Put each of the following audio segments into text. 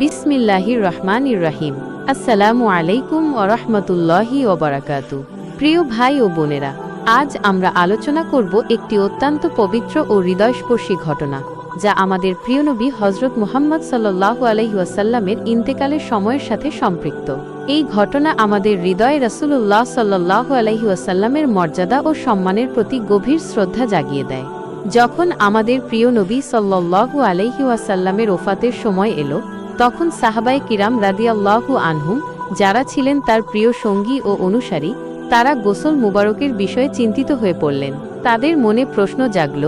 বিসমিল্লাহির রহমান রাহিম। আসসালামু আলাইকুম ওরহমতুল্লাহি ওবরাকাতু প্রিয় ভাই ও বোনেরা, আজ আমরা আলোচনা করব একটি অত্যন্ত পবিত্র ও হৃদয়স্পর্শী ঘটনা, যা আমাদের প্রিয় নবী হজরত মুহাম্মদ সাল্লাল্লাহু আলাইহি ওয়াসাল্লামের ইন্তেকালের সময়ের সাথে সম্পৃক্ত। এই ঘটনা আমাদের হৃদয়ে রাসূলুল্লাহ সাল্লাল্লাহু আলাইহি ওয়াসাল্লামের মর্যাদা ও সম্মানের প্রতি গভীর শ্রদ্ধা জাগিয়ে দেয়। যখন আমাদের প্রিয় নবী সাল্লাল্লাহু আলাইহি ওয়াসাল্লামের ওফাতের সময় এলো তখন সাহাবাই কিরাম রাদিয়াল্লাহু আনহুম, যারা ছিলেন তার প্রিয় সঙ্গী ও অনুসারী, তারা গোসল মুবারকের বিষয়ে চিন্তিত হয়ে পড়লেন। তাদের মনে প্রশ্ন জাগল,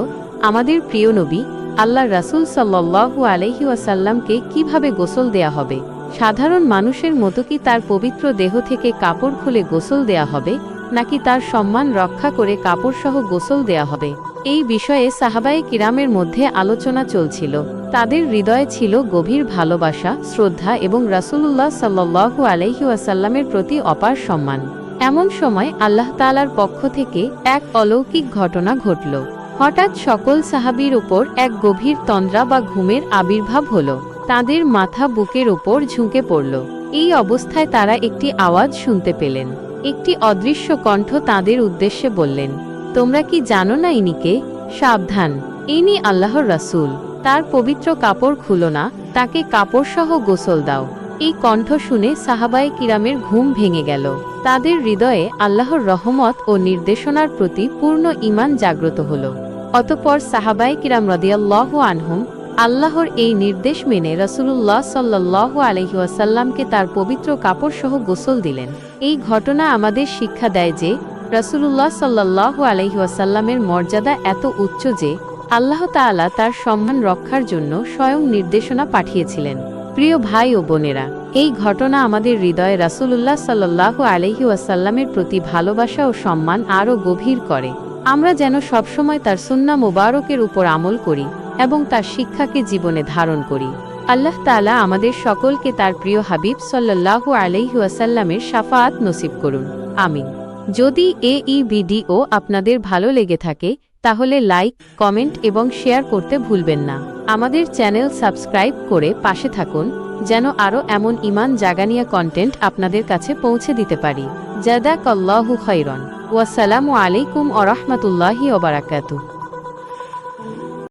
আমাদের প্রিয় নবী আল্লাহ রাসূল সাল্লাল্লাহু আলাইহি ওয়াসাল্লামকে কীভাবে গোসল দেয়া হবে? সাধারণ মানুষের মতো কি তার পবিত্র দেহ থেকে কাপড় খুলে গোসল দেয়া হবে, নাকি তার সম্মান রক্ষা করে কাপড়সহ গোসল দেয়া হবে? এই বিষয়ে সাহাবায়ে কিরামের মধ্যে আলোচনা চলছিল। তাদের হৃদয়ে ছিল গভীর ভালোবাসা, শ্রদ্ধা এবং রাসূলুল্লাহ সাল্লাল্লাহু আলাইহি ওয়াসাল্লামের প্রতি অপার সম্মান। এমন সময় আল্লাহ তাআলার পক্ষ থেকে এক অলৌকিক ঘটনা ঘটল। হঠাৎ সকল সাহাবীর উপর এক গভীর তন্দ্রা বা ঘুমের আবির্ভাব হল। তাদের মাথা বুকের উপর ঝুঁকে পড়ল। এই অবস্থায় তারা একটি আওয়াজ শুনতে পেলেন। একটি অদৃশ্য কণ্ঠ তাদের উদ্দেশ্যে বললেন তোমরা কি জানো না ইনিকে? সাবধান। ইনি আল্লাহর রাসূল। তার পবিত্র কাপড় খুলো না, তাকে কাপড়সহ গোসল দাও। এই কণ্ঠ শুনে সাহাবায়ে কিরামের ঘুম ভেঙে গেল। তাদের হৃদয়ে আল্লাহর রহমত ও নির্দেশনার প্রতি পূর্ণ ঈমান জাগ্রত হল। অতপর সাহাবায়ে কিরাম রদিয়াল্লাহ আনহুম আল্লাহর এই নির্দেশ মেনে রসুলুল্লাহ সাল্লাহ আলহিউসাল্লামকে তার পবিত্র কাপড়সহ গোসল দিলেন। এই ঘটনা আমাদের শিক্ষা দেয় যে রসুলুল্লাহ সাল্লাহ আলহিউসাল্লামের মর্যাদা এত উচ্চ যে আল্লাহ তাআলা তার সম্মান রক্ষার জন্য স্বয়ং নির্দেশনা পাঠিয়েছিলেন। প্রিয় ভাই ও বোনেরা, এই ঘটনা আমাদের হৃদয়ে রাসূলুল্লাহ সাল্লাহ আলহি ওয়াসাল্লামের প্রতি ভালোবাসা ও সম্মান আরও গভীর করে। আমরা যেন সবসময় তার সুন্না মোবারকের উপর আমল করি এবং তার শিক্ষাকে জীবনে ধারণ করি। আল্লাহ তাআলা আমাদের সকলকে তার প্রিয় হাবিব সাল্লাল্লাহু আলাইহি ওয়াসাল্লামের শাফাআত নসিব করুন। আমিন। যদি এ ই ভিডিও আপনাদের ভালো লেগে থাকে, তাহলে লাইক, কমেন্ট এবং শেয়ার করতে ভুলবেন না। আমাদের চ্যানেল সাবস্ক্রাইব করে পাশে থাকুন, যেন আরও এমন ইমান জাগানিয়া কন্টেন্ট আপনাদের কাছে পৌঁছে দিতে পারি। জাদা আল্লাহু খৈরন ওয়াসালামু আলাইকুম আরহামতুল্লাহি ওবারাকাতু